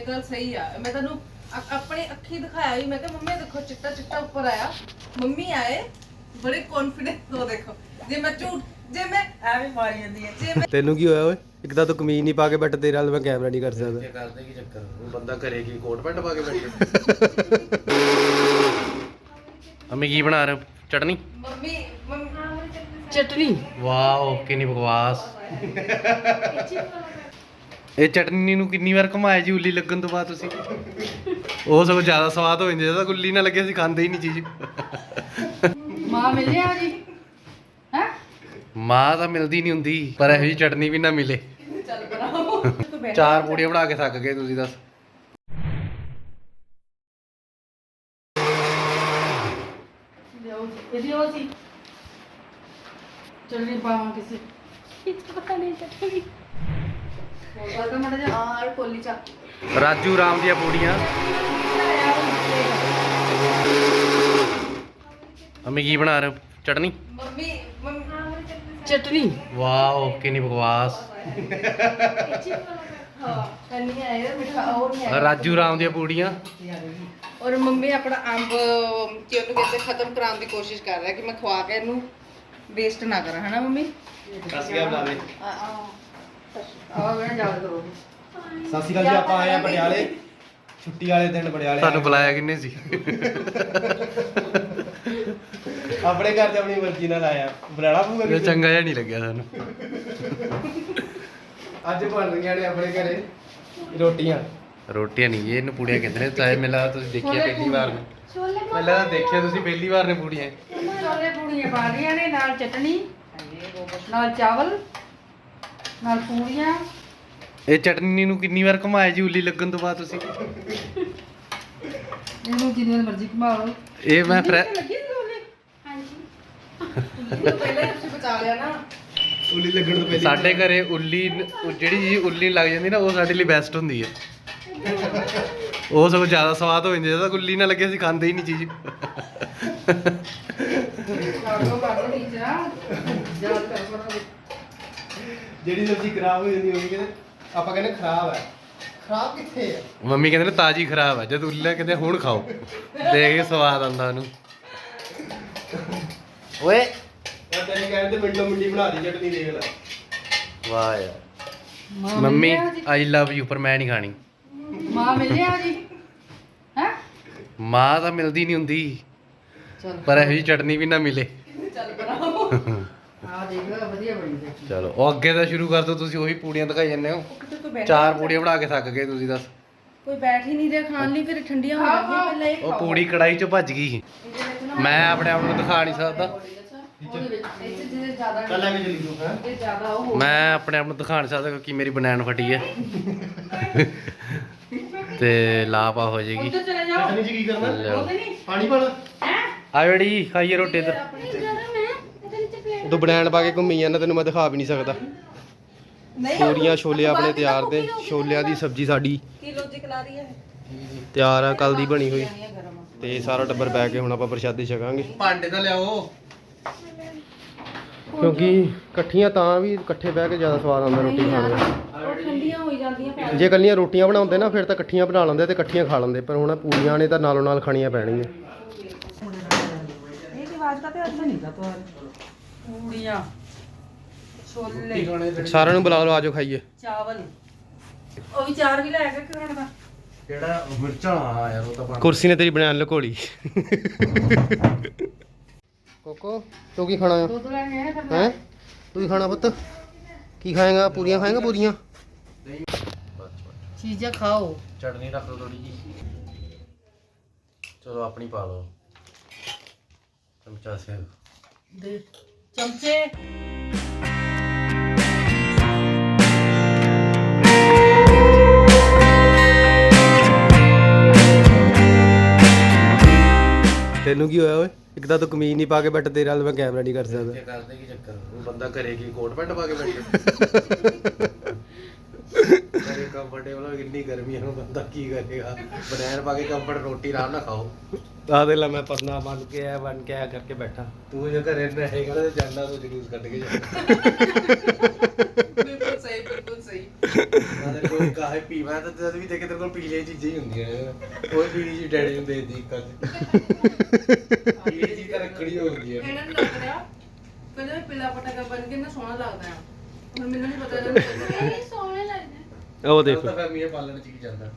ਇਹ ਗੱਲ ਸਹੀ ਆ। ਮੈਂ ਤੁਹਾਨੂੰ ਅ- ਆਪਣੀ ਅੱਖੀ ਦਿਖਾਇਆ ਵੀ ਮੈਂ ਕਿਹਾ ਮੰਮੀ ਇਹ ਦੇਖੋ ਚਿੱਟਾ ਚਿੱਟਾ ਉੱਪਰ ਆਇਆ। ਮੰਮੀ ਆਏ ਬੜੇ ਕੌਨਫੀਡੈਂਸ ਹੋ ਦੇਖੋ। ਜੇ ਮੈਂ ਝੂਠ ਜੇ ਮੈਂ ਐਵੇਂ ਮਾਰੀ ਜਾਂਦੀ ਹੈ ਜੇ ਮੈਂ ਤੈਨੂੰ ਕੀ ਹੋਇਆ ਓਏ? ਇੱਕ ਤਾਂ ਤੂੰ ਕਮੀਜ਼ ਨਹੀਂ ਪਾ ਕੇ ਬੈਠ ਤੇਰੇ ਨਾਲ ਮੈਂ ਕੈਮਰਾ ਨਹੀਂ ਕਰ ਸਕਦਾ। ਕਰਦੇ ਕੀ ਚੱਕਰ ਉਹ ਬੰਦਾ ਘਰੇ ਕੀ ਕੋਟ ਪੈਂਟ ਪਾ ਕੇ ਬੈਠੇ? ਅਮੀ ਕੀ ਬਣਾ ਰਹੇ ਹੋ? Chutney? Mummy mummy chutney. Wow ਕਿੰਨੀ ਬਕਵਾਸ। ਇਹ ਚਟਨੀ ਨੂੰ ਕਿੰਨੀ ਵਾਰ ਘਮਾਇਆ ਜੀ ਉੱਲੀ ਲੱਗਣ ਤੋਂ ਬਾਅਦ ਤੁਸੀਂ? ਉਹ ਸਗੋਂ ਜ਼ਿਆਦਾ ਸਵਾਦ ਹੋ ਜਾਂਦਾ ਜਦੋਂ ਉੱਲੀ ਨਾ ਲੱਗੇ ਅਸੀਂ ਖਾਂਦੇ ਹੀ ਨਹੀਂ ਚੀਜ਼। ਮਾਂ ਮਿਲਿਆ ਜੀ? ਹੈ? ਮਾਂ ਤਾਂ ਮਿਲਦੀ ਨਹੀਂ ਹੁੰਦੀ ਪਰ ਇਹੋ ਜੀ ਚਟਨੀ ਵੀ ਨਾ ਮਿਲੇ। ਚੱਲ ਬਣਾਓ। ਚਾਰ ਪੂੜੀਆਂ ਬਣਾ ਕੇ ਥੱਕ ਗਏ ਤੁਸੀਂ ਦੱਸ। ਇਹਦੀ ਉਹ ਸੀ ਚਟਨੀ ਪਾਵਾਂ ਕਿਸੇ ਹੋਰ ਮੜਾ ਜਾ ਕੋਲੀ ਰਾਜੂ ਰਾਮ ਦੀਆਂ ਪੂੜੀਆਂ। ਅਮੀ ਕੀ ਬਣਾ ਰਹੇ ਹੋ? Chutney? Mummy mummy. Chutney. Wow ਕਿੰਨੀ ਬਕਵਾਸ। ਹਾਂ ਕੰਨੀ ਆਏ ਮਿੱਠਾ ਹੋਰ ਨਹੀਂ ਆਇਆ ਰਾਜੂ ਰਾਮ ਦੀਆਂ ਪੂੜੀਆਂ। ਔਰ ਮੰਮੀ ਆਪਣਾ ਅੰਬ ਕਿ ਉਹਨੂੰ ਕਹਿੰਦੇ ਖਤਮ ਕਰਾਉਣ ਦੀ ਕੋਸ਼ਿਸ਼ ਕਰ ਰਿਹਾ ਕਿ ਮੈਂ ਖਵਾ ਕੇ ਇਹਨੂੰ ਵੇਸਟ ਨਾ ਕਰਾਂ ਹਨਾ ਮੰਮੀ? ਸਸੀਆ ਬਣਾ ਦੇ ਆ ਆ ਆਹ ਮੈਂ ਜਾ ਆਪਾਂ ਆਏ ਆ ਪਟਿਆਲੇ। ਛੁੱਟੀ ਵਾਲੇ ਦਿਨ ਪਟਿਆਲੇ ਤੁਹਾਨੂੰ ਬੁਲਾਇਆ ਕਿੰਨੇ ਸੀ? ਆਪਣੇ ਘਰ 'ਚ ਆਪਣੀ ਮਰਜ਼ੀ ਨਾਲ ਆਇਆ। ਬੁਲਾਣਾ ਪਊਗਾ ਇਹ ਚੰਗਾ ਜਿਹਾ ਨਹੀਂ ਲੱਗਿਆ ਸਾਨੂੰ। ਅੱਜ ਬਣ ਰਹੀਆਂ ਨੇ ਆਪਣੇ ਘਰੇ ਰੋਟੀਆਂ। ਰੋਟੀਆਂ ਨਹੀਂ ਇਹਨੂੰ ਪੂੜੀਆਂ ਕਹਿੰਦੇ ਨੇ। ਚਾਹੇ ਮੇਲਾ ਤੁਸੀਂ ਦੇਖਿਆ ਪਹਿਲੀ ਵਾਰ ਨੇ। ਪਹਿਲਾਂ ਤਾਂ ਦੇਖਿਆ ਤੁਸੀਂ ਪਹਿਲੀ ਵਾਰ ਨੇ ਪੂੜੀਆਂ। ਛੋਲੇ ਪੂੜੀਆਂ ਪਾ ਰਹੀਆਂ ਨੇ ਨਾਲ ਚਟਨੀ ਨਾਲ ਚਾਵਲ। ਨਾਲ ਪੂੜੀਆਂ ਇਹ ਚਟਨੀ ਨੂੰ ਕਿੰਨੀ ਵਾਰ ਘਮਾਇਆ ਜੀ ਉੱਲੀ ਲੱਗਣ ਤੋਂ ਬਾਅਦ ਤੁਸੀਂ? ਇਹਨੂੰ ਜਿੰਨੇ ਮਰਜ਼ੀ ਘੁਮਾ ਲਓ ਇਹ ਮੈਂ ਫਰੈ ਲੱਗੀ ਸੀ ਉਹਨੇ ਪਹਿਲਾਂ ਹੀ ਤੁਸੀਂ ਬਚਾ ਲਿਆ ਨਾ। ਉਲੀ ਲੱਗਣ ਤੋਂ ਪਹਿਲਾਂ ਸਾਡੇ ਘਰੇ ਉੱਲੀ ਉਹ ਜਿਹੜੀ ਚੀਜ਼ ਉੱਲੀ ਲੱਗ ਜਾਂਦੀ ਨਾ ਉਹ ਸਾਡੇ ਲਈ ਬੈਸਟ ਹੁੰਦੀ ਹੈ ਉਹ ਸਗੋਂ ਜ਼ਿਆਦਾ ਸਵਾਦ ਹੋ ਜਾਂਦਾ ਜਦੋਂ ਉੱਲੀ ਨਾ ਲੱਗੇ ਅਸੀਂ ਖਾਂਦੇ ਹੀ ਨਹੀਂ ਚੀਜ਼। ਲਾੜੋ ਕਰ ਲਓ ਟੀਚਰਾਂ ਯਾਦ ਕਰ ਕਰੋ ਜਿਹੜੀ ਸਬਜ਼ੀ ਖਰਾਬ ਹੋ ਜਾਂਦੀ ਉਹ ਕਹਿੰਦੇ ਆਪਾਂ ਕਹਿੰਦੇ ਖਰਾਬ ਹੈ। ਖਰਾਬ ਕਿੱਥੇ ਹੈ? ਮੰਮੀ ਕਹਿੰਦੇ ਨੇ ਤਾਜੀ ਖਰਾਬ ਹੈ। ਜਦ ਉੱਲੀ ਕਹਿੰਦੇ ਹੁਣ ਖਾਓ। ਦੇਖ ਕੇ ਸਵਾਦ ਆਉਂਦਾ ਉਹਨੂੰ। ਓਏ। ਯਾਰ ਤੇਰੇ ਕਹਿੰਦੇ ਮਿੰਟੋ ਮਿੰਟੀ ਬਣਾ ਦੀ ਚਟਨੀ ਦੇਖ ਲੈ। ਵਾਹ ਯਾਰ। ਮਾਂ ਮੰਮੀ? ਆਈ ਲਵ ਯੂ ਪਰ ਮੈਂ ਨਹੀਂ ਖਾਣੀ। ਮਾਂ ਮਿਲਿਆ ਜੀ ਹੈ? ਮਾਂ ਤਾਂ ਮਿਲਦੀ ਨਹੀਂ ਹੁੰਦੀ। ਚਲ। ਪਰ ਇਹੋ ਜੀ ਚਟਨੀ ਵੀ ਨਾ ਮਿਲੇ। ਚੱਲ ਬਣਾਓ ਆ ਦੇਖ ਵਧੀਆ ਬਣੀ ਹੈ ਚਲੋ ਉਹ ਅੱਗੇ ਤਾਂ ਸ਼ੁਰੂ ਕਰ ਦੋ ਤੁਸੀਂ ਉਹੀ ਪੂੜੀਆਂ ਦਿਖਾਈ ਜਾਂਦੇ ਹੋ। ਕਿਤੇ ਕੋਈ ਬੈਠ ਚਾਰ ਪੂੜੀਆਂ ਬਣਾ ਕੇ ਥੱਕ ਗਏ ਤੁਸੀਂ ਦੱਸ। ਕੋਈ ਬੈਠ ਹੀ ਨਹੀਂ ਰਿਹਾ ਖਾਣ ਲਈ ਫਿਰ ਠੰਡੀਆਂ ਹੋ ਜਾਂਦੀਆਂ ਪਹਿਲਾਂ ਇਹ ਉਹ ਪੂੜੀ ਕੜਾਈ ਚੋਂ ਭੱਜ ਗਈ ਮੈਂ ਆਪਣੇ ਆਪ ਨੂੰ ਦਿਖਾ ਨਹੀਂ ਸਕਦਾ। ਉਹਦੇ ਵਿੱਚ ਇਹ 'ਚ ਜਿਹੜੇ ਜ਼ਿਆਦਾ ਚੱਲ ਲੈ ਕੇ ਚੱਲੀ ਤੂੰ ਹੈ? ਇਹ ਜ਼ਿਆਦਾ ਉਹ ਮੈਂ ਆਪਣੇ ਆਪ ਨੂੰ ਦਿਖਾ ਨਹੀਂ ਸਕਦਾ ਕਿਉਂਕਿ ਮੇਰੀ ਬਨੈਣ ਫਟੀ ਹੈ। ਤੇ ਲਾਪਾ ਹੋ ਜਾਏਗੀ। ਉੱਧਰ ਚਲੇ ਜਾਓ। ਚਟਨੀ 'ਚ ਕੀ ਕਰਨਾ? ਲਿਆਓ। ਪਾਣੀ ਪਾਣਾ ਆ ਬੜੀ ਖਾਈਏ ਰੋਟੀ ਇੱਧਰ। ਤੂੰ ਬਨੈਣ ਪਾ ਕੇ ਘੁੰਮੀ ਜਾਂਦਾ ਤੈਨੂੰ ਮੈਂ ਦਿਖਾ ਵੀ ਨਹੀਂ ਸਕਦਾ। ਨਹੀਂ ਪੂਰੀਆਂ ਛੋਲੇ ਆਪਣੇ ਤਿਆਰ ਨੇ ਛੋਲਿਆਂ ਦੀ ਸਬਜ਼ੀ ਸਾਡੀ। ਕੀ ਲੋਜਿਕ ਲਾ ਰਹੀ ਹੈ ਤਿਆਰ ਆ ਕੱਲ ਦੀ ਬਣੀ ਹੋਈ। ਤੇ ਸਾਰਾ ਟੱਬਰ ਬੈ ਕੇ ਹੁਣ ਆਪਾਂ ਪ੍ਰਸ਼ਾਦੇ ਛਕਾਂਗੇ। ਭਾਂਡੇ ਤਾਂ ਲਿਆਓ। ਕਿਉਂਕਿ ਇਕੱਠੀਆਂ ਤਾਂ ਵੀ ਇਕੱਠੇ ਬਹਿ ਕੇ ਜ਼ਿਆਦਾ ਸਵਾਦ ਆਉਂਦਾ ਰੋਟੀ ਖਾਣ ਦਾ ਉਹ ਠੰਡੀਆਂ ਹੋਈ ਜਾਂਦੀਆਂ ਫਿਰ ਜੇ ਕੱਲੀਆਂ ਰੋਟੀਆਂ ਬਣਾਉਂਦੇ ਨਾ ਫਿਰ ਤਾਂ ਇਕੱਠੀਆਂ ਬਣਾ ਲੈਂਦੇ ਤੇ ਇਕੱਠੀਆਂ ਖਾ ਲੈਂਦੇ ਪਰ ਹੁਣ ਪੂਰੀਆਂ ਨੇ ਤਾਂ ਨਾਲੋਂ ਨਾਲ ਖਾਣੀਆਂ ਪੈਣਗੀਆਂ। ਇਹ ਦੀ ਆਵਾਜ਼ ਦਾ ਤੇ ਅਰਥ ਨਹੀਂ ਦਾ ਪੂੜੀਆਂ ਛੋਲੇ ਸਾਰਿਆਂ ਨੂੰ ਬੁਲਾ ਲਓ ਆਜੋ ਖਾਈਏ। ਚਾਵਲ। ਉਹ ਵੀ ਚਾਰ ਵੀ ਲੈ ਕੇ ਕਿਉਂ ਦਾ ਕਿਹੜਾ? ਮਿਰਚਾਂ ਆ ਯਾਰ ਉਹ ਤਾਂ ਬਣ ਕੁਰਸੀ ਨੇ ਤੇਰੀ ਬਣਾ ਲਕੋਲੀ। ਕੋਕੋ ਤੂੰ ਕੀ ਖਾਣਾ ਦੁੱਧ ਲੈ ਕੇ ਆਏ ਫਿਰ ਹੈ? ਤੂੰ ਕੀ ਖਾਣਾ ਪੁੱਤ? ਕੀ ਖਾਏਗਾ? ਪੂਰੀਆਂ ਖਾਏਗਾ ਪੂਰੀਆਂ? ਚੀਜ਼ਾਂ ਖਾਓ। ਚਟਨੀ ਰੱਖ ਲਓ ਥੋੜੀ ਜੀ ਚਲੋ ਆਪਣੀ ਪਾ ਲਓ। ਚਮਚਾ ਸੇ ਦੇ। ਚਮਚੇ। ਤੈਨੂੰ ਕੀ ਹੋਇਆ ਓਏ? ਇੱਕ ਤਾਂ ਤੂੰ ਕਮੀਜ਼ ਨਹੀਂ ਪਾ ਕੇ ਬੈਠ ਤੇਰੇ ਨਾਲ ਮੈਂ ਕੈਮਰਾ ਨਹੀਂ ਕਰ ਸਕਦਾ। ਕਰਦੇ ਕੀ ਚੱਕਰ? ਉਹ ਬੰਦਾ ਘਰੇ ਕੀ ਕੋਟ ਪੈਂਟ ਪਾ ਕੇ ਬੈਠੇ? ਘਰੇ ਕੰਫਰਟੇਬਲ ਹੋ ਕਿੰਨੀ ਗਰਮੀ ਹੈ ਬੰਦਾ ਕੀ ਕਰੇਗਾ? ਬਨੈਣ ਪਾ ਕੇ ਕੰਫਰਟ ਰੋਟੀ ਆਰਾਮ ਨਾਲ ਖਾਓ। ਆ ਦੇ ਲੈ ਮੈਂ ਪਰਨਾ ਬਣ ਕੇ ਆ ਬਣ ਕੇ ਆ ਕਰਕੇ ਬੈਠਾ। ਤੂੰ ਜੇ ਘਰੇ ਰਹੇਗਾ ਤੇ ਜਾਂਦਾ ਤੂੰ ਜਲੂਸ ਕੱਢ ਕੇ ਜਾਣਾ ਬਿਲਕੁਲ ਸਹੀ ਬਿਲਕੁਲ ਸਹੀ। ਨਾਲੇ ਕੋਈ ਕਾਹੇ ਪੀ ਮੈਂ ਤਾਂ ਜਦ ਵੀ ਦੇਖੇ ਤੇਰੇ ਕੋਲ ਪੀਲੀਆਂ ਚੀਜ਼ਾਂ ਹੀ ਹੁੰਦੀਆਂ ਨੇ। ਕੋਈ ਪੀਲੀ ਜੀ ਡੈਡੀ ਨੂੰ ਦੇ ਦੀ ਕੱਜ ਪੀਲੀ ਜੀ ਤਾਂ ਰੱਖੜੀ ਹੈ ਇਹਨਾਂ ਨੂੰ ਲੱਗ ਰਿਹਾ ਕਹਿੰਦੇ ਵੀ ਪਿੱਲਾ ਪਟਾਕਾ ਬਣ ਕੇ ਨਾ ਸੋਹਣਾ ਲੱਗਦਾ ਆ। ਹੁਣ ਮੈਨੂੰ ਨਹੀਂ ਪਤਾ ਇਹਨਾਂ ਨੂੰ ਇਹ ਸੋਹਣੇ ਲੱਗਦੇ ਉਹ ਉਹ ਤਾਂ ਫੈਮੀਆਂ ਪਾਲਣ ਚ ਕੀ ਜਾਂਦਾ।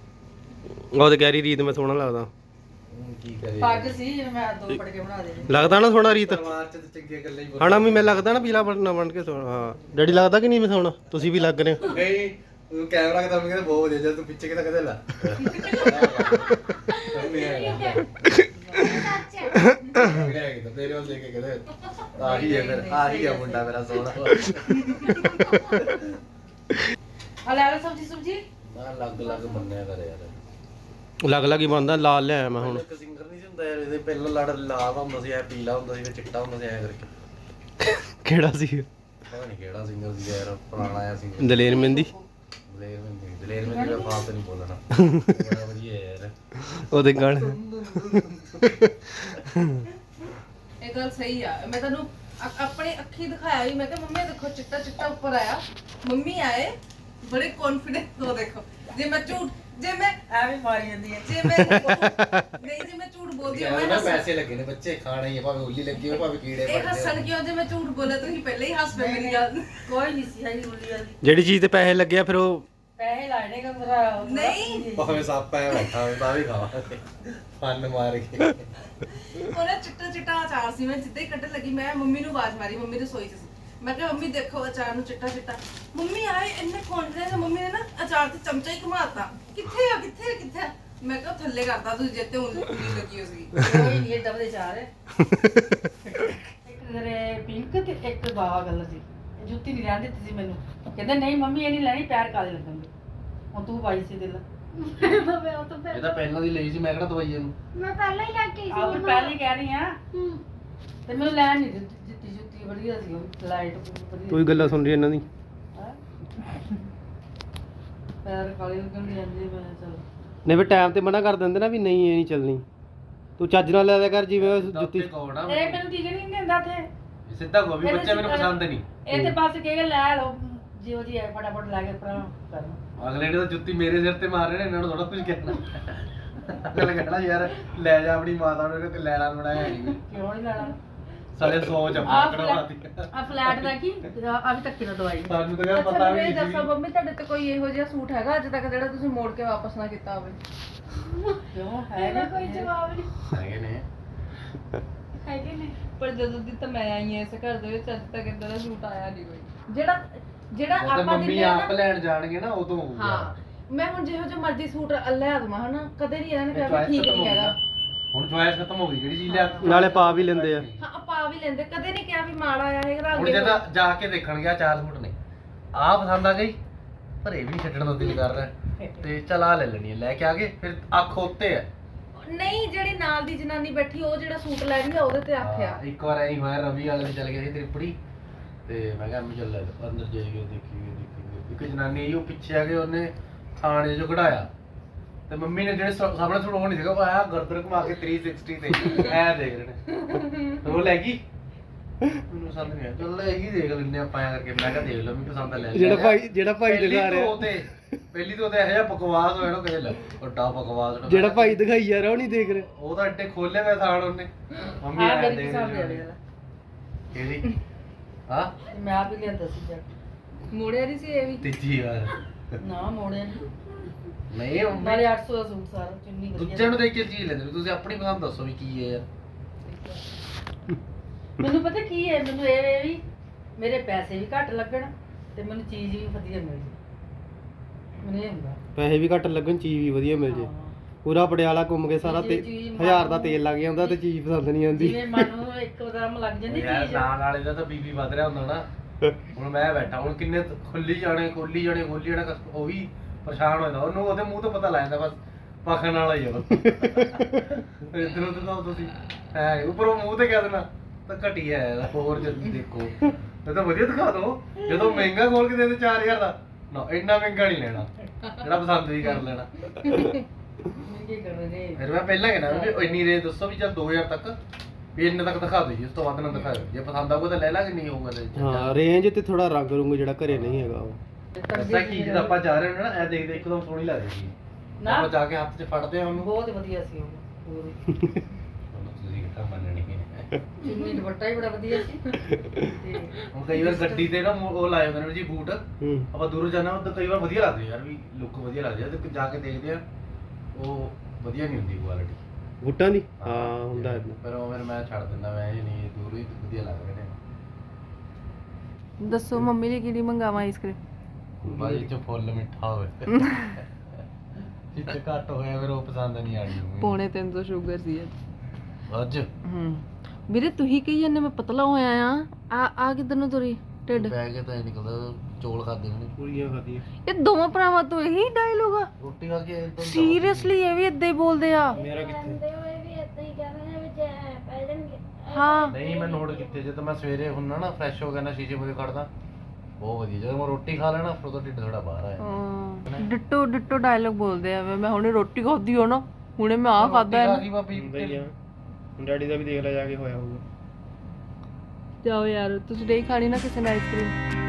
ਉਹ ਤੇ ਕਹਿ ਰਹੀ ਰੀਤ ਮੈਂ ਸੋਹਣਾ ਲੱਗਦਾ। ਹੁਣ ਕੀ ਕਰੇ ਪੱਗ ਸੀ ਮੈਂ ਦੋ ਪਟਕੇ ਬਣਾ ਦੇਣੇ। ਲੱਗਦਾ ਨਾ ਸੋਹਣਾ ਰੀਤ? ਪਰਿਵਾਰ ਚ ਤਾਂ ਚੰਗੀਆਂ ਗੱਲਾਂ ਹੀ ਹਣਾ ਵੀ ਮੈਂ ਲੱਗਦਾ ਨਾ ਪੀਲਾ ਬਟਨਾ ਬਣ ਕੇ ਸੋਹਣਾ ਹਾਂ। ਡੈਡੀ ਲੱਗਦਾ ਕਿ ਨਹੀਂ ਮੈਂ ਸੋਹਣਾ? ਤੁਸੀਂ ਵੀ ਲੱਗ ਰਹੇ ਹੋ। ਨਹੀਂ ਉਹ ਕੈਮਰਾ ਕਿਤਾ ਮੈਂ ਕਹਿੰਦਾ ਬਹੁਤ ਵਧੀਆ ਜਦ ਤੂੰ ਪਿੱਛੇ ਕਿਤਾ ਕਦੇ ਲਾ ਤੇਰੇ ਵੱਲ ਦੇਖ ਕੇ ਕਹਿੰਦੇ ਆਹੀ ਹੈ ਫਿਰ ਆਹੀ ਹੈ ਮੁੰਡਾ ਮੇਰਾ ਸੋਹਣਾ ਆ ਲੈ ਲੈ ਸਬਜੀ ਸਬਜੀ। ਨਾ ਲੱਗ ਲੱਗ ਮੰਨਿਆ ਕਰ ਯਾਰ। ਲੱਗ ਲੱਗ ਹੀ ਬੰਦਾ ਲਾਲ ਲਿਆ ਮੈਂ ਹੁਣ। ਇੱਕ ਸਿੰਗਰ ਨਹੀਂ ਸੀ ਹੁੰਦਾ ਯਾਰ ਇਹਦੇ ਪਹਿਲਾਂ ਲੜ ਲਾਲ ਹੁੰਦਾ ਸੀ ਐ ਪੀਲਾ ਹੁੰਦਾ ਸੀ ਤੇ ਚਿੱਟਾ ਹੁੰਦਾ ਸੀ ਐ ਕਰਕੇ। ਕਿਹੜਾ ਸੀ ਪਤਾ ਨਹੀਂ ਕਿਹੜਾ ਸਿੰਗਰ ਸੀ ਯਾਰ ਪੁਰਾਣਾ ਆਇਆ ਸਿੰਗਰ ਦਲੇਰ ਮਹਿੰਦੀ? ਦਲੇਰ ਮਹਿੰਦੀ ਦਲੇਰ ਮਹਿੰਦੀ ਦਾ ਫਾਲਤ ਨਹੀਂ ਬੋਲਣਾ। ਬੜਾ ਵਧੀਆ ਯਾਰ। ਉਹਦੇ ਗਾਣੇ। ਇਹ ਗੱਲ ਸਹੀ ਆ। ਮੈਂ ਤੁਹਾਨੂੰ ਅ- ਆਪਣੇ ਅੱਖੀ ਦਿਖਾਇਆ ਵੀ ਮੈਂ ਕਿਹਾ ਮੰਮੀ ਦੇਖੋ ਚਿੱਟਾ ਚਿੱਟਾ ਉੱਪਰ ਆਇਆ। ਮੰਮੀ ਆਏ ਬੜੇ ਕੌਨਫੀਡੈਂਸ ਹੋ ਦੇਖੋ। ਜੇ ਮੈਂ ਝੂਠ ਜੇ ਮੈਂ ਐਵੇਂ ਮਾਰੀ ਜਾਂਦੀ ਹੈ ਜੇ ਮੈਂ ਨਹੀਂ ਜੇ ਮੈਂ ਝੂਠ ਬੋਲਦੀ ਹਾਂ ਮੈਂ ਨਾ ਪੈਸੇ ਲੱਗੇ ਨੇ ਬੱਚੇ ਖਾਣਾ ਹੀ ਹੈ ਭਾਵੇਂ ਉੱਲੀ ਲੱਗੀ ਹੋਵੇ ਭਾਵੇਂ ਕੀੜੇ ਇਹ ਹੱਸਣ ਕਿਉਂ? ਜੇ ਮੈਂ ਝੂਠ ਬੋਲਿਆ ਤੁਸੀਂ ਪਹਿਲੇ ਹੀ ਹੱਸ ਪਏ ਮੇਰੀ ਗੱਲ। ਕੋਈ ਨਹੀਂ ਸੀ ਹੈਗੀ ਉਲੀ ਵਾਲੀ। ਜਿਹੜੀ ਚੀਜ਼ ਤੇ ਪੈਸੇ ਲੱਗੇ ਆ ਫਿਰ ਉਹ ਪੈਸੇ ਲਾਣੇ ਕਾ ਮੇਰਾ ਨਹੀਂ। ਭਾਵੇਂ ਸੱਪ ਐ ਬੈਠਾ ਹੋਵੇ ਤਾਂ ਵੀ ਖਾਵਾਂਗੇ ਫਨ ਮਾਰ ਕੇ। ਉਹਨੇ ਚਿੱਟਾ ਚਿੱਟਾ ਅਚਾਰ ਸੀ ਮੈਂ ਜਿੱਦਾਂ ਹੀ ਕੱਢਣ ਲੱਗੀ ਮੈਂ ਮੰਮੀ ਨੂੰ ਆਵਾਜ਼ ਮਾਰੀ ਮੰਮੀ ਰਸੋਈ 'ਚ ਸੀ। ਮੈਂ ਕਿਹਾ ਮੰਮੀ ਦੇਖੋ ਅਚਾਰ ਨੂੰ ਚਿੱਟਾ ਚਿੱਟਾ। ਮੰਮੀ ਆਏ ਇੰਨੇ ਕੌਨਫੀਡੈਂਸ ਮੰਮੀ ਨੇ ਨਾ ਅਚਾਰ ਤੇ ਚਮਚਾ ਹੀ ਘੁਮਾਤਾ। ਕਿੱਥੇ ਆ ਕਿੱਥੇ ਆ, ਕਿੱਥੇ ਆ? ਮੈਂ ਕਿਹਾ ਥੱਲੇ ਕਰਤਾ ਤੁਸੀਂ ਜਿੱਤੇ ਉਂਗਲੀ ਲੱਗੀ ਹੋ ਸੀ ਕੋਈ ਨਹੀਂ ਇਹ ਦਬਦੇ ਚਾਰ ਹੈ। ਇੱਕ ਤੇਰੇ ਪਿੰਕ ਤੇ ਇੱਕ ਬਾਵਾ ਕਲਰ ਸੀ। ਇਹ ਜੁੱਤੀ ਨਹੀਂ ਰਹਿਣ ਦਿੱਤੀ ਸੀ ਮੈਨੂੰ। ਕਹਿੰਦੇ ਨਹੀਂ ਮੰਮੀ ਇਹ ਨਹੀਂ ਲੈਣੀ ਪੈਰ ਕਾਲੇ ਲੱਗਣਗੇ ਹੁਣ ਤੂੰ ਪਾਈ ਸੀ ਦਿਲ। ਬਾਬੇ ਉਹ ਤਾਂ ਫਿਰ ਇਹ ਤਾਂ ਪਹਿਲਾਂ ਦੀ ਲਈ ਸੀ ਮੈਂ ਕਿਹੜਾ ਦਵਾਈ ਇਹਨੂੰ ਮੈਂ ਪਹਿਲਾਂ ਹੀ ਲੈ ਕੇ ਆਈ ਸੀ ਆਪ ਮੰਮਾ। ਪਹਿਲੇ ਹੀ ਕਹਿ ਰਹੀ ਆ ਹੂੰ। ਤੇ ਮੈਨੂੰ ਲੈਣ ਨਹੀਂ ਦਿੱਤੀ ਜੁੱਤੀ ਜੁੱਤੀ ਵਧੀਆ ਸੀ ਉਹ ਲਾਈਟ ਵਧੀਆ ਕੋਈ ਗੱਲਾਂ ਸੁਣ ਰਹੀ ਇਹਨਾਂ ਦੀ। ਹੈਂ? ਪੈਰ ਕਾਲੇ ਲੱਗਣ ਦੀ ਜਾਂਦੀ ਮੈਂ ਚਲ। ਨਹੀਂ ਵੀ ਟਾਈਮ ਤੇ ਮਨਾ ਕਰ ਦਿੰਦੇ ਨਾ ਵੀ ਨਹੀਂ ਇਹ ਨਹੀਂ ਚੱਲਣੀ। ਤੂੰ ਚੱਜ ਨਾਲ ਲੈ ਲਿਆ ਕਰ ਜਿਵੇਂ ਉਹ ਜੁੱਤੀ ਕੋਣਾ ਇਹ ਮੈਨੂੰ ਟੀਕੇ ਨਹੀਂ ਦਿੰਦਾ ਤੇ ਸਿੱਧਾ ਕੋ ਵੀ ਬੱਚੇ ਮੈਨੂੰ ਪਸੰਦ ਨਹੀਂ। ਇਹ ਤੇ ਬਸ ਕਹੇਗਾ ਲੈ ਲਓ ਜਿਉ ਜੀ ਹੈ ਫਟਾਫਟ ਲੈ ਕੇ ਪਰਾਂ ਕਰਨਾ। ਅਗਲੇ ਨੇ ਤਾਂ ਜੁੱਤੀ ਮੇਰੇ ਸਿਰ ਤੇ ਮਾਰ ਰਹੇ ਨੇ ਇਹਨਾਂ ਨੂੰ ਥੋੜਾ ਕੁਝ ਕਹਿਣਾ। ਅਗਲੇ ਕਹਿਣਾ ਯਾਰ ਲੈ ਜਾ ਆਪਣੀ ਮਾਤਾ ਨੂੰ ਇਹਨੇ ਤੇ ਲੈਣਾ ਬਣਾਇਆ ਨਹੀਂ। ਕਿਉਂ ਨਹੀਂ ਲੈਣਾ? ਸਾਰੇ ਸੋਚ ਆ ਆਪਣਾ ਕਢਵਾਤੀ ਆ ਫਲੈਟ ਦਾ ਕੀ? ਆ ਵੀ ਧੱਕੇ ਨਾਲ ਦਵਾਈ। ਸਾਨੂੰ ਤਾਂ ਕਹਿੰਦਾ ਅੱਛਾ ਪਤਾ ਮੈਨੂੰ ਵੀ ਇਹ ਨਹੀਂ ਦੱਸੋ ਮੰਮੀ ਤੁਹਾਡੇ ਤੇ ਕੋਈ ਇਹੋ ਜਿਹਾ ਸੂਟ ਹੈਗਾ ਅੱਜ ਤੱਕ ਜਿਹੜਾ ਤੁਸੀਂ ਮੋੜ ਕੇ ਵਾਪਸ ਨਾ ਕੀਤਾ ਹੋਵੇ? ਕਿਉਂ? ਹੈ ਇਹਦਾ ਕੋਈ ਜਵਾਬ ਨਹੀਂ। ਹੈਗੇ ਨੇ। ਹੈਗੇ ਨੇ। ਪਰ ਜਦੋਂ ਦੀ ਤਾਂ ਮੈਂ ਆਈ ਐ ਇਸ ਘਰ ਦੇ ਵਿੱਚ ਅੱਜ ਤੱਕ ਇਦਾਂ ਦਾ ਸੂਟ ਆਇਆ ਨਹੀਂ ਕੋਈ। ਜਿਹੜਾ ਜਿਹੜਾ ਉਹ ਤਾਂ ਆਪਾਂ ਮੰਮੀ ਦਿੰਦੇ ਆ ਆਪ ਨਾ ਲੈਣ ਜਾਣਗੇ ਨਾ ਉਦੋਂ ਹੋਊਗਾ। ਹਾਂ। ਮੈਂ ਹੁਣ ਜਿਹੋ ਜਿਹਾ ਮਰਜ਼ੀ ਸੂਟ ਲੈ ਦਵਾਂ ਹਨਾ? ਕਦੇ ਨਹੀਂ ਇਹਨਾਂ ਨੇ ਇਹ ਕਿਹਾ ਵੀ choice ਠੀਕ ਖਤਮ ਨਹੀਂ ਹੋ ਹੈਗਾ। ਗਈ ਹੁਣ ਚੁਆਇਸ ਖਤਮ ਹੋ ਗਈ ਜਿਹੜੀ ਚੀਜ਼ ਲਿਆ ਨਾਲੇ ਪਾ ਵੀ ਲੈਂਦੇ ਆ। ਹਾਂ ਆਪਾਂ ਵੀ ਲੈਂਦੇ ਕਦੇ ਨਹੀਂ ਕਿਹਾ ਵੀ ਮਾੜਾ ਆਇਆ ਹੈ ਰੰਗ ਹੁਣ ਜਦ ਜਾ ਕੇ ਦੇਖਣ ਗਿਆ ਚਾਰ ਸੂਟ ਨੇ। ਆਹ ਪਸੰਦ ਆ ਗਈ ਪਰ ਇਹ ਵੀ ਛੱਡਣ ਦਾ ਦਿਲ ਕਰ ਰਿਹਾ। ਤੇ ਚਲ ਆ ਲੈ ਲੈਣੀ ਹੈ ਲੈ ਕੇ ਆ ਗਏ ਫਿਰ ਅੱਖ ਉੱਤੇ ਹੈ ਨਹੀਂ ਜਿਹੜੀ ਨਾਲ ਦੀ ਜਨਾਨੀ ਬੈਠੀ ਉਹ ਜਿਹੜਾ ਸੂਟ ਲੈ ਰਹੀ ਆ ਉਹਦੇ ਤੇ ਆਖਿਆ ਹਾਂ, ਇੱਕ ਵਾਰ ਐਂ ਹੋਇਆ ਰਵੀ ਵਾਲੇ ਦੇ ਚਲ ਗਏ ਸੀ ਤ੍ਰਿਪੜੀ। ਤੇ ਮੈਂ ਕਿਹਾ ਮੈਂ ਚੱਲ ਅੰਦਰ ਜਾਈਏ ਦੇਖੀਏ ਦੇਖੀਏ। ਇੱਕ ਜਨਾਨੀ ਆਈ ਉਹ ਪਿੱਛੇ ਆ ਕੇ ਉਹਨੇ ਥਾਣੇ ਚੋਂ ਕਢਾਇਆ। ਤੇ ਮੰਮੀ ਨੇ ਜਿਹੜੇ ਸਾ- ਸਾਹਮਣੇ ਸੂਟ ਉਹ ਨਹੀਂ ਸੀਗਾ ਉਹ ਆਇਆ ਗਰਦਨ ਘੁਮਾ ਕੇ 360 ਤੇ। ਐ ਦੇਖ ਰਹੇ ਨੇ। ਉਹ ਲੈ ਗਈ। ਮੈਨੂੰ ਪਸੰਦ ਨਹੀਂ ਆਇਆ। ਚੱਲ ਇਹੀ ਦੇਖ ਲੈਂਦੇ ਆਪਾਂ ਐਂ ਕਰਕੇ। ਮੈਂ ਕਿਹਾ ਦੇਖ ਲਓ ਮੈਨੂੰ ਪਸੰਦ ਆ ਲੈ ਲਿਆ। ਜਿਹੜਾ ਭਾਈ ਜਿਹੜਾ ਭਾਈ ਪਹਿਲੀ ਦਿਖਾ ਤੋਂ ਰਿਹਾ। ਤੇ ਪਹਿਲੀ ਤੋਂ ਤੇ ਇਹੋ ਜਿਹਾ ਬਕਵਾਸ ਹੋਇਆ ਨਾ ਕਹੇ ਲੈ ਵੱਡਾ ਬਕਵਾਸ ਹੋਇਆ। ਜਿਹੜਾ ਭਾਈ ਦਿਖਾਈ ਜਾ ਰਿਹਾ ਉਹ ਨਹੀਂ ਦੇਖ ਰਿਹਾ। ਉਹ ਤਾਂ ਐਡੇ ਖੋਲੇ ਹੋਏ ਥਾਣ ਉਹਨੇ। ਮੰਮੀ ਆ ਮੇਰੀ ਦੇਖ ਕਿਹੜੀ? ਹਾਂ? ਮੈਂ ਆਪ ਹੀ ਲਿਆਂਦਾ ਸੀ ਜੱਟ। ਮੋੜਿਆ ਨਹੀਂ ਸੀ ਇਹ ਵੀ। ਤੀਜੀ ਵਾਰ। ਨਾ ਮੋੜਿਆ। ਨਹੀਂ ਮੰਮੀ ਨਾਲੇ 800 ਦਾ ਸੂਟ ਸਾਰਾ ਚੁੰਨੀ ਦੂਜਿਆਂ ਨੂੰ ਦੇਖ ਕੇ ਚੀਜ਼ ਲੈਂਦੇ ਨੇ। ਤੁਸੀਂ ਆਪਣੀ ਪਸੰਦ ਦੱਸੋ ਵੀ ਕੀ ਹੈ ਯਾਰ। ਮੈਨੂੰ ਪਤਾ ਕੀ ਹੈ ਮੈਨੂੰ ਇਹ ਵੇ ਵੀ ਮੇਰੇ ਪੈਸੇ ਵੀ ਘੱਟ ਲੱਗਣ ਤੇ ਮੈਨੂੰ ਚੀਜ਼ ਵੀ ਵਧੀਆ ਮਿਲ ਜੇ। ਮੈਨੂੰ ਇਹ ਹੁੰਦਾ। ਪੈਸੇ ਵੀ ਘੱਟ ਲੱਗਣ ਚੀਜ਼ ਵੀ ਵਧੀਆ ਮਿਲ ਜੇ। ਹਾਂ। ਪੂਰਾ ਪਟਿਆਲਾ ਘੁੰਮ ਕੇ ਸਾਰਾ ਤੇ ਚੀਜ਼- ਚੀਜ਼ ਹਜ਼ਾਰ ਦਾ ਤੇਲ ਲੱਗ ਜਾਂਦਾ ਤੇ ਚੀਜ਼ ਪਸੰਦ ਨਹੀਂ ਆਉਂਦੀ। ਜਿਵੇਂ ਮਨ ਨੂੰ ਇੱਕਦਮ ਲੱਗ ਜਾਂਦੀ ਯਾਰ ਚੀਜ਼। ਨਾਲ ਵਾਲੇ ਦਾ ਤਾਂ ਬੀਬੀ ਵੱਧ ਰਿਹਾ ਹੁੰਦਾ ਨਾ। ਹੁਣ ਮੈਂ ਬੈਠਾ ਹੁਣ ਕਿੰਨੇ ਖੁੱਲੀ ਜਾਣੇ ਖੋਲੀ ਜਾਣੇ ਖੋਲੀ ਜਾਣੇ ਕਸ- ਉਹ ਵੀ ਪਰੇਸ਼ਾਨ ਹੋ ਜਾਂਦਾ। ਉਹਨੂੰ ਉਹਦੇ ਮੂੰਹ ਤੋਂ ਪਤਾ ਲੱਗ ਜਾਂਦਾ ਬਸ ਪਖਣ ਵਾਲਾ ਹੀ ਆ ਬਸ। ਇਧਰੋਂ ਤੋਂ ਤਾਂ ਤੁਸੀਂ ਹੈ ਉੱਪਰੋਂ ਮੂੰਹ ਤੇ ਕਹਿ ਦੇਣਾ ਤਾਂ ਘਟੀਆ ਹੈ ਇਹਦਾ, ਹੋਰ ਜਲਦੀ ਦੇਖੋ ਇਹ ਤਾਂ ਵਧੀਆ ਦਿਖਾ ਦਿਓ ਜਦੋਂ ਮਹਿੰਗਾ ਖੋਲ ਕੇ ਦੇ ਦੇ 4000 ਦਾ ਨਾ ਇੰਨਾ ਮਹਿੰਗਾ ਨਹੀਂ ਲੈਣਾ ਜਿਹੜਾ ਪਸੰਦ ਵੀ ਕਰ ਲੈਣਾ। ਫਿਰ ਮੈਂ ਪਹਿਲਾਂ ਕਹਿਣਾ ਵੀ ਇੰਨੀ ਰੇਂਜ ਦੱਸੋ ਵੀ ਚੱਲ 2000 ਤੱਕ। ਵੀ ਇੰਨੇ ਤੱਕ ਦਿਖਾ ਦਿਓ ਜੀ ਉਸ ਤੋਂ ਵੱਧ ਨਾ ਦਿਖਾਓ ਜੇ ਪਸੰਦ ਆਊਗਾ ਤਾਂ ਲੈ ਲਾਂਗੇ ਨਹੀਂ ਹੋਊਗਾ ਤਾਂ ਹਾਂ ਰੇਂਜ ਤੇ ਥੋੜਾ ਰੰਗ ਰੁੰਗ ਜਿਹੜਾ ਘਰੇ ਨਹੀਂ ਹੈਗਾ ਉਹ। ਰਸਤਾ ਕੀ ਜਦੋਂ ਆਪਾਂ ਜਾ ਰਹੇ ਹੁੰਦੇ ਨਾ ਐ ਦੇਖਦੇ ਇੱਕਦਮ ਸੋਹਣੀ ਲੱਗਦੀ ਸੀ। ਨਾ। ਆਪਾਂ ਜਾ ਕੇ ਹੱਥ 'ਚ ਫੜਦੇ ਆ ਉਹਨੂੰ। ਬਹੁਤ ਵਧੀਆ ਸੀ ਉਹ ਪੂਰੀ। ਤੁਸੀਂ ਕਿੱਥਾ ਮੰਨਣੀ ਹੈ ਚੁੰਨੀ ਦੁਪੱਟਾ ਹੀ ਬੜਾ ਵਧੀਆ ਸੀ। ਤੇ ਹੁਣ ਕਈ ਵਾਰ ਗੱਡੀ ਤੇ ਨਾ ਮੋ- ਉਹ ਲਾਏ ਹੁੰਦੇ ਨੇ ਜੀ ਬੂਟ। ਹੂੰ। ਆਪਾਂ ਦੂਰੋਂ ਜਾਣਾ ਉਦੋਂ ਕਈ ਵਾਰ ਵਧੀਆ ਲੱਗਦੇ ਯਾਰ ਵੀ ਲੁੱਕ ਵਧੀਆ ਲੱਗਦੀ ਆ। ਤੇ ਜਾ ਕੇ ਦੇਖਦੇ ਆ ਉਹ ਵਧੀਆ ਨਹੀਂ ਹੁੰਦੀ ਕੁਆਲਿਟੀ ਬੁੱਟਾਂ ਦੀ ਹਾਂ। ਹੁੰਦਾ ਇਦਾਂ ਪਰ ਉਹ ਫਿਰ ਮੈਂ ਛੱਡ ਦਿੰਦਾ ਮੈਂ ਇਹ ਨਹੀਂ ਦੂਰੋਂ ਹੀ ਵਧੀਆ ਲੱਗ ਰਹੇ ਨੇ। ਦੱਸੋ ਮੰਮੀ ਲਈ ਕਿਹੜੀ ਮੰਗਾਵਾਂ ਆਈਸਕ੍ਰੀਮ ਬਾਜੀ ਚ ਫੁੱਲ ਮਿੱਠਾ ਹੋਵੇ। ਜਿੱਤੇ ਘੱਟ ਹੋਇਆ ਫਿਰ ਉਹ ਪਸੰਦ ਨਹੀਂ ਆਣੀ ਪੌਣੇ 300 ਸ਼ੂਗਰ ਸੀ ਅੱਜ ਅੱਜ ਹੂੰ। ਵੀਰੇ ਤੁਸੀਂ ਕਹੀ ਜਾਂਦੇ ਮੈਂ ਪਤਲਾ ਹੋਇਆ ਆ। ਆ ਆ ਕਿੱਧਰ ਨੂੰ ਤੁਰੀ? ਢਿੱਡ ਬੈ ਕੇ ਤਾਂ ਇਹ ਨਿਕਲਦਾ ਚੋਲ ਖਾਦੇ ਨੇ। ਪੂਰੀਆਂ ਖਾਦੀਆਂ ਇਹ ਦੋਵਾਂ ਭਰਾਵਾਂ ਤੋਂ ਇਹੀ ਡਾਇਲੋਗ ਆ। ਰੋਟੀ ਖਾ ਕੇ ਇਦਾਂ ਸੀਰੀਅਸਲੀ ਇਹ ਵੀ ਇਦਾਂ ਹੀ ਬੋਲਦੇ ਆ। ਮੇਰਾ ਕਿੱਥੇ? ਹੋਏ ਵੀ ਏਦਾਂ ਹੀ ਕਹਿੰਦੇ ਨੇ ਵੀ ਜੇ ਪੈ ਜਾਣਗੇ। ਹਾਂ। ਨਹੀਂ ਮੈਂ ਨੋਟ ਕੀਤੇ ਜੇ ਤਾਂ ਮੈਂ ਸਵੇਰੇ ਹੁੰਨਾ ਨਾ ਫਰੈਸ਼ ਹੋ ਗਿਆ ਨਾ ਸ਼ੀਸ਼ੇ ਮੂਰੇ ਖੜਦਾ ਬਹੁਤ ਵਧੀਆ। ਜਦੋਂ ਮੈਂ ਰੋਟੀ ਖਾ ਲੈਣਾ ਫਿਰ ਉਹਦਾ ਢਿੱਡ ਥੋੜਾ ਬਾਹਰ ਆਇਆ ਹਾਂ, ਡਿੱਟੋ ਡਿੱਟੋ ਡਾਇਲੋਗ ਬੋਲਦੇ ਆ। ਮੈਂ ਹੁਣੇ ਰੋਟੀ ਖਾਧੀ ਹੋ ਨਾ ਹੁਣੇ ਮੈਂ ਆ ਖਾਦਾ ਹੀ ਡੈਡੀ ਦਾ ਵੀ ਦੇਖ ਲੈ ਜਾ ਕੇ ਹੋਇਆ ਹੋਊਗਾ। ਜਾਓ ਯਾਰ ਤੁਸੀਂ ਨਹੀਂ ਖਾਣੀ ਨਾ ਕਿਸੇ ਨੇ ਆਈਸਕ੍ਰੀਮ